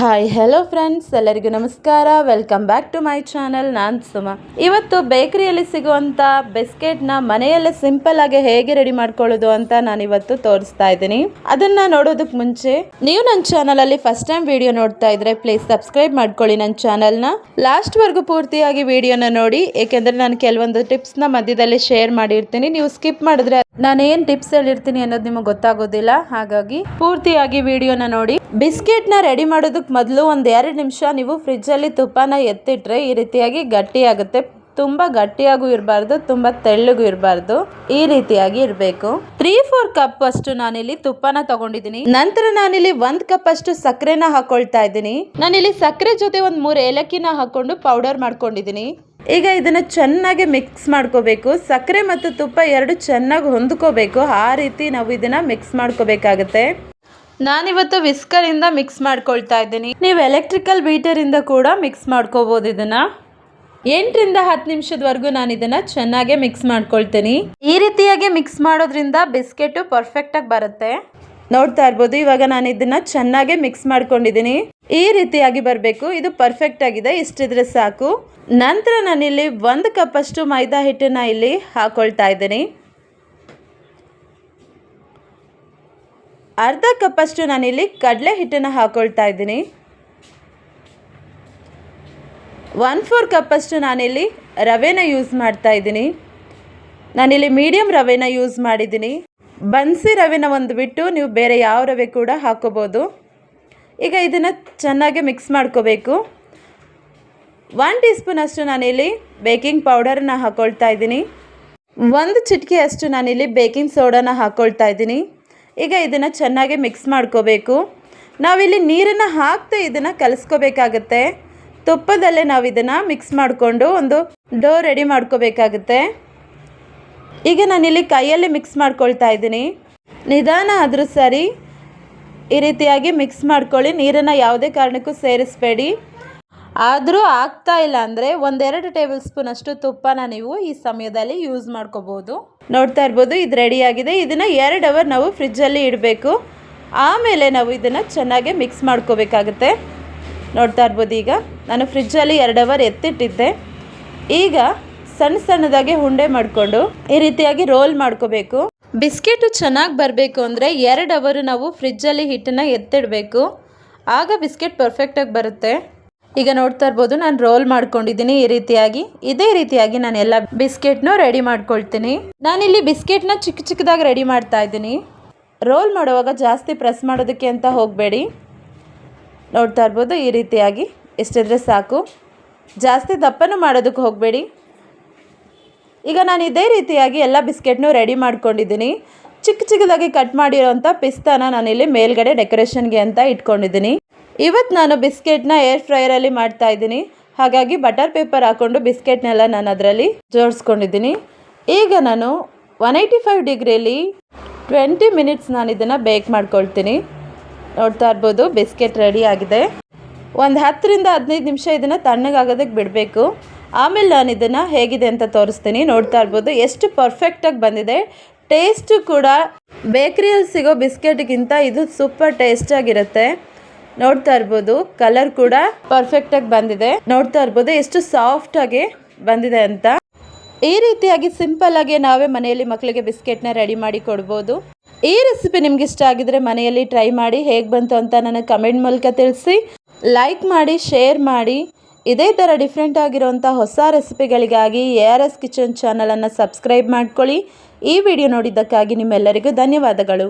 Hi hello friends ಎಲ್ಲರಿಗೂ ನಮಸ್ಕಾರ. Welcome back to my channel ನಾನು ಸುಮ. ಇವತ್ತು ಬೇಕರಿಯಲ್ಲಿ ಸಿಗುವಂಥ ಬಿಸ್ಕೆಟ್ನ ಮನೆಯಲ್ಲೇ ಸಿಂಪಲ್ ಆಗಿ ಹೇಗೆ ರೆಡಿ ಮಾಡ್ಕೊಳ್ಳೋದು ಅಂತ ನಾನು ಇವತ್ತು ತೋರಿಸ್ತಾ ಇದ್ದೀನಿ. ಅದನ್ನ ನೋಡೋದಕ್ಕೆ ಮುಂಚೆ, ನೀವು ನನ್ನ ಚಾನಲ್ ಅಲ್ಲಿ ಫಸ್ಟ್ ಟೈಮ್ ವಿಡಿಯೋ ನೋಡ್ತಾ ಇದ್ರೆ ಪ್ಲೀಸ್ ಸಬ್ಸ್ಕ್ರೈಬ್ ಮಾಡ್ಕೊಳ್ಳಿ ನನ್ನ ಚಾನಲ್ನ ಲಾಸ್ಟ್ ವರ್ಗು ಪೂರ್ತಿಯಾಗಿ ವಿಡಿಯೋನ ನೋಡಿ. ಏಕೆಂದ್ರೆ ನಾನು ಕೆಲವೊಂದು ಟಿಪ್ಸ್ನ ಮಧ್ಯದಲ್ಲಿ ಶೇರ್ ಮಾಡಿರ್ತೀನಿ. ನೀವು ಸ್ಕಿಪ್ ಮಾಡಿದ್ರೆ ನಾನು ಏನು ಟಿಪ್ಸ್ ಹೇಳಿರ್ತೀನಿ ಅನ್ನೋದು ನಿಮಗೆ ಗೊತ್ತಾಗೋದಿಲ್ಲ. ಹಾಗಾಗಿ ಪೂರ್ತಿಯಾಗಿ ವಿಡಿಯೋನ ನೋಡಿ. ಬಿಸ್ಕೆಟ್ನ ರೆಡಿ ಮಾಡೋದಕ್ಕೆ ಮೊದಲು ಒಂದು ಎರಡು ನಿಮಿಷ ನೀವು ಫ್ರಿಜ್ಜಲ್ಲಿ ತುಪ್ಪನ ಎತ್ತಿಟ್ರೆ ಈ ರೀತಿಯಾಗಿ ಗಟ್ಟಿಯಾಗುತ್ತೆ. ತುಂಬ ಗಟ್ಟಿಯಾಗೂ ಇರಬಾರ್ದು, ತುಂಬ ತೆಳ್ಳಗೂ ಇರಬಾರ್ದು. ಈ ರೀತಿಯಾಗಿ ಇರಬೇಕು. ತ್ರೀ ಫೋರ್ ಕಪ್ ಅಷ್ಟು ನಾನಿಲ್ಲಿ ತುಪ್ಪನ ತಗೊಂಡಿದ್ದೀನಿ. ನಂತರ ನಾನಿಲ್ಲಿ ಒಂದ್ ಕಪ್ ಅಷ್ಟು ಸಕ್ಕರೆನ ಹಾಕೊಳ್ತಾ ಇದ್ದೀನಿ. ನಾನಿಲ್ಲಿ ಸಕ್ಕರೆ ಜೊತೆ ಒಂದು ಮೂರು ಏಲಕ್ಕಿನ ಹಾಕೊಂಡು ಪೌಡರ್ ಮಾಡ್ಕೊಂಡಿದ್ದೀನಿ. ಈಗ ಇದನ್ನ ಚೆನ್ನಾಗಿ ಮಿಕ್ಸ್ ಮಾಡ್ಕೋಬೇಕು. ಸಕ್ಕರೆ ಮತ್ತು ತುಪ್ಪ ಎರಡು ಚೆನ್ನಾಗಿ ಹೊಂದ್ಕೋಬೇಕು. ಆ ರೀತಿ ನಾವು ಇದನ್ನ ಮಿಕ್ಸ್ ಮಾಡ್ಕೋಬೇಕಾಗತ್ತೆ. ನಾನಿವತ್ತು ವಿಸ್ಕರಿಂದ ಮಿಕ್ಸ್ ಮಾಡ್ಕೊಳ್ತಾ ಇದ್ದೀನಿ. ನೀವು ಎಲೆಕ್ಟ್ರಿಕಲ್ ಬೀಟರಿಂದ ಕೂಡ ಮಿಕ್ಸ್ ಮಾಡ್ಕೋಬೋದು ಇದನ್ನ. ಎಂಟರಿಂದ ಹತ್ತು ನಿಮಿಷದವರೆಗೂ ನಾನು ಇದನ್ನ ಚೆನ್ನಾಗಿ ಮಿಕ್ಸ್ ಮಾಡ್ಕೊಳ್ತೀನಿ. ಈ ರೀತಿಯಾಗಿ ಮಿಕ್ಸ್ ಮಾಡೋದ್ರಿಂದ ಬಿಸ್ಕೆಟು ಪರ್ಫೆಕ್ಟಾಗಿ ಬರುತ್ತೆ. ನೋಡ್ತಾ ಇರ್ಬೋದು, ಇವಾಗ ನಾನು ಇದನ್ನ ಚೆನ್ನಾಗಿ ಮಿಕ್ಸ್ ಮಾಡ್ಕೊಂಡಿದ್ದೀನಿ. ಈ ರೀತಿಯಾಗಿ ಬರಬೇಕು, ಇದು ಪರ್ಫೆಕ್ಟ್ ಆಗಿದೆ, ಇಷ್ಟಿದ್ರೆ ಸಾಕು. ನಂತರ ನಾನಿಲ್ಲಿ ಒಂದು ಕಪ್ಪಷ್ಟು ಮೈದಾ ಹಿಟ್ಟನ್ನ ಇಲ್ಲಿ ಹಾಕೊಳ್ತಾ ಇದ್ದೀನಿ. ಅರ್ಧ ಕಪ್ಪಷ್ಟು ನಾನಿಲ್ಲಿ ಕಡಲೆ ಹಿಟ್ಟನ್ನು ಹಾಕ್ಕೊಳ್ತಾ ಇದ್ದೀನಿ. ಒನ್ ಫೋರ್ ಕಪ್ಪಷ್ಟು ನಾನಿಲ್ಲಿ ರವೆನ ಯೂಸ್ ಮಾಡ್ತಾ ಇದ್ದೀನಿ. ನಾನಿಲ್ಲಿ ಮೀಡಿಯಮ್ ರವೆನ ಯೂಸ್ ಮಾಡಿದ್ದೀನಿ. ಬನ್ಸಿ ರವೆನ ಒಂದು ಬಿಟ್ಟು ನೀವು ಬೇರೆ ಯಾವ ರವೆ ಕೂಡ ಹಾಕೋಬೋದು. ಈಗ ಇದನ್ನು ಚೆನ್ನಾಗಿ ಮಿಕ್ಸ್ ಮಾಡ್ಕೋಬೇಕು. ಒನ್ ಟೀ ಸ್ಪೂನಷ್ಟು ನಾನಿಲ್ಲಿ ಬೇಕಿಂಗ್ ಪೌಡರನ್ನ ಹಾಕ್ಕೊಳ್ತಾ ಇದ್ದೀನಿ. ಒಂದು ಚಿಟಿಕೆ ಅಷ್ಟು ನಾನಿಲ್ಲಿ ಬೇಕಿಂಗ್ ಸೋಡಾನ ಹಾಕ್ಕೊಳ್ತಾ ಇದ್ದೀನಿ. ಈಗ ಇದನ್ನು ಚೆನ್ನಾಗಿ ಮಿಕ್ಸ್ ಮಾಡ್ಕೋಬೇಕು. ನಾವಿಲ್ಲಿ ನೀರನ್ನು ಹಾಕ್ತಾ ಇದನ್ನು ಕಲಿಸ್ಕೋಬೇಕಾಗತ್ತೆ. ತುಪ್ಪದಲ್ಲೇ ನಾವು ಇದನ್ನು ಮಿಕ್ಸ್ ಮಾಡಿಕೊಂಡು ಒಂದು ಡೋ ರೆಡಿ ಮಾಡ್ಕೋಬೇಕಾಗುತ್ತೆ. ಈಗ ನಾನಿಲ್ಲಿ ಕೈಯಲ್ಲಿ ಮಿಕ್ಸ್ ಮಾಡ್ಕೊಳ್ತಾ ಇದ್ದೀನಿ. ನಿಧಾನ ಆದರೂ ಸರಿ ಈ ರೀತಿಯಾಗಿ ಮಿಕ್ಸ್ ಮಾಡ್ಕೊಳ್ಳಿ. ನೀರನ್ನು ಯಾವುದೇ ಕಾರಣಕ್ಕೂ ಸೇರಿಸಬೇಡಿ. ಆದರೂ ಆಗ್ತಾ ಇಲ್ಲ ಅಂದರೆ ಒಂದೆರಡು ಟೇಬಲ್ ಸ್ಪೂನ್ ಅಷ್ಟು ತುಪ್ಪನ ನೀವು ಈ ಸಮಯದಲ್ಲಿ ಯೂಸ್ ಮಾಡ್ಕೋಬೋದು. ನೋಡ್ತಾ ಇರ್ಬೋದು, ಇದು ರೆಡಿಯಾಗಿದೆ ಇದನ್ನು ಎರಡು ಅವರ್ ನಾವು ಫ್ರಿಜ್ಜಲ್ಲಿ ಇಡಬೇಕು. ಆಮೇಲೆ ನಾವು ಇದನ್ನು ಚೆನ್ನಾಗಿ ಮಿಕ್ಸ್ ಮಾಡ್ಕೋಬೇಕಾಗುತ್ತೆ. ನೋಡ್ತಾ ಇರ್ಬೋದು ಈಗ. ನಾನು ಫ್ರಿಜ್ಜಲ್ಲಿ ಎರಡು ಅವರ್ ಎತ್ತಿಟ್ಟಿದ್ದೆ. ಈಗ ಸಣ್ಣ ಸಣ್ಣದಾಗಿ ಉಂಡೆ ಮಾಡಿಕೊಂಡು ಈ ರೀತಿಯಾಗಿ ರೋಲ್ ಮಾಡ್ಕೋಬೇಕು. ಬಿಸ್ಕೆಟು ಚೆನ್ನಾಗಿ ಬರಬೇಕು ಅಂದರೆ ಎರಡು ಅವರು ನಾವು ಫ್ರಿಜ್ಜಲ್ಲಿ ಹಿಟ್ಟನ್ನು ಎತ್ತಿಡಬೇಕು. ಆಗ ಬಿಸ್ಕೆಟ್ ಪರ್ಫೆಕ್ಟಾಗಿ ಬರುತ್ತೆ. ಈಗ ನೋಡ್ತಾ ಇರ್ಬೋದು, ನಾನು ರೋಲ್ ಮಾಡ್ಕೊಂಡಿದ್ದೀನಿ ಈ ರೀತಿಯಾಗಿ. ಇದೇ ರೀತಿಯಾಗಿ ನಾನು ಎಲ್ಲ ಬಿಸ್ಕೆಟ್ನೂ ರೆಡಿ ಮಾಡ್ಕೊಳ್ತೀನಿ. ನಾನಿಲ್ಲಿ ಬಿಸ್ಕೆಟ್ನ ಚಿಕ್ಕ ಚಿಕ್ಕದಾಗಿ ರೆಡಿ ಮಾಡ್ತಾ ಇದ್ದೀನಿ. ರೋಲ್ ಮಾಡುವಾಗ ಜಾಸ್ತಿ ಪ್ರೆಸ್ ಮಾಡೋದಕ್ಕೆ ಅಂತ ಹೋಗಬೇಡಿ. ನೋಡ್ತಾ ಇರ್ಬೋದು, ಈ ರೀತಿಯಾಗಿ. ಎಷ್ಟಿದ್ರೆ ಸಾಕು. ಜಾಸ್ತಿ ದಪ್ಪನೂ ಮಾಡೋದಕ್ಕೆ ಹೋಗಬೇಡಿ. ಈಗ ನಾನು ಇದೇ ರೀತಿಯಾಗಿ ಎಲ್ಲ ಬಿಸ್ಕೆಟ್ನೂ ರೆಡಿ ಮಾಡ್ಕೊಂಡಿದ್ದೀನಿ. ಚಿಕ್ಕ ಚಿಕ್ಕದಾಗಿ ಕಟ್ ಮಾಡಿರೋಂಥ ಪಿಸ್ತಾನ ನಾನಿಲ್ಲಿ ಮೇಲ್ಗಡೆ ಡೆಕೋರೇಷನ್ಗೆ ಅಂತ ಇಟ್ಕೊಂಡಿದ್ದೀನಿ. ಇವತ್ತು ನಾನು ಬಿಸ್ಕೆಟ್ನ ಏರ್ ಫ್ರೈಯರಲ್ಲಿ ಮಾಡ್ತಾ ಇದ್ದೀನಿ. ಹಾಗಾಗಿ ಬಟರ್ ಪೇಪರ್ ಹಾಕ್ಕೊಂಡು ಬಿಸ್ಕೆಟ್ನೆಲ್ಲ ನಾನು ಅದರಲ್ಲಿ ಜೋಡಿಸ್ಕೊಂಡಿದ್ದೀನಿ. ಈಗ ನಾನು ಒನ್ ಏಯ್ಟಿ ಫೈವ್ ಡಿಗ್ರಿಯಲ್ಲಿ ಟ್ವೆಂಟಿ ಮಿನಿಟ್ಸ್ ನಾನು ಇದನ್ನು ಬೇಕ್ ಮಾಡ್ಕೊಳ್ತೀನಿ. ನೋಡ್ತಾ ಇರ್ಬೋದು ಬಿಸ್ಕೆಟ್ ರೆಡಿ ಆಗಿದೆ. ಒಂದು ಹತ್ತರಿಂದ ಹದಿನೈದು ನಿಮಿಷ ಇದನ್ನು ತಣ್ಣಗಾಗೋದಕ್ಕೆ ಬಿಡಬೇಕು. ಆಮೇಲೆ ನಾನು ಇದನ್ನು ಹೇಗಿದೆ ಅಂತ ತೋರಿಸ್ತೀನಿ. ನೋಡ್ತಾ ಇರ್ಬೋದು ಎಷ್ಟು ಪರ್ಫೆಕ್ಟಾಗಿ ಬಂದಿದೆ. ಟೇಸ್ಟು ಕೂಡ ಬೇಕ್ರಿಯಲ್ಲಿ ಸಿಗೋ ಬಿಸ್ಕೆಟ್ಗಿಂತ ಇದು ಸೂಪರ್ ಟೇಸ್ಟಾಗಿರುತ್ತೆ ನೋಡ್ತಾ ಇರ್ಬೋದು ಕಲರ್ ಕೂಡ ಪರ್ಫೆಕ್ಟ್ ಆಗಿ ಬಂದಿದೆ. ನೋಡ್ತಾ ಇರ್ಬೋದು, ಎಷ್ಟು ಸಾಫ್ಟ್ ಆಗಿ ಬಂದಿದೆ ಅಂತ. ಈ ರೀತಿಯಾಗಿ ಸಿಂಪಲ್ ಆಗಿ ನಾವೇ ಮನೆಯಲ್ಲಿ ಮಕ್ಕಳಿಗೆ ಬಿಸ್ಕೆಟ್ನ ರೆಡಿ ಮಾಡಿ ಕೊಡ್ಬೋದು. ಈ ರೆಸಿಪಿ ನಿಮ್ಗೆ ಇಷ್ಟ ಆಗಿದ್ರೆ ಮನೆಯಲ್ಲಿ ಟ್ರೈ ಮಾಡಿ ಹೇಗೆ ಬಂತು ಅಂತ ನನಗೆ ಕಮೆಂಟ್ ಮೂಲಕ ತಿಳಿಸಿ. ಲೈಕ್ ಮಾಡಿ ಶೇರ್ ಮಾಡಿ. ಇದೇ ಥರ ಡಿಫ್ರೆಂಟ್ ಆಗಿರುವಂಥ ಹೊಸ ರೆಸಿಪಿಗಳಿಗಾಗಿ ಎ ಆರ್ ಎಸ್ ಕಿಚನ್ ಚಾನಲನ್ನು ಸಬ್ಸ್ಕ್ರೈಬ್ ಮಾಡ್ಕೊಳ್ಳಿ. ಈ ವಿಡಿಯೋ ನೋಡಿದ್ದಕ್ಕಾಗಿ ನಿಮ್ಮೆಲ್ಲರಿಗೂ ಧನ್ಯವಾದಗಳು.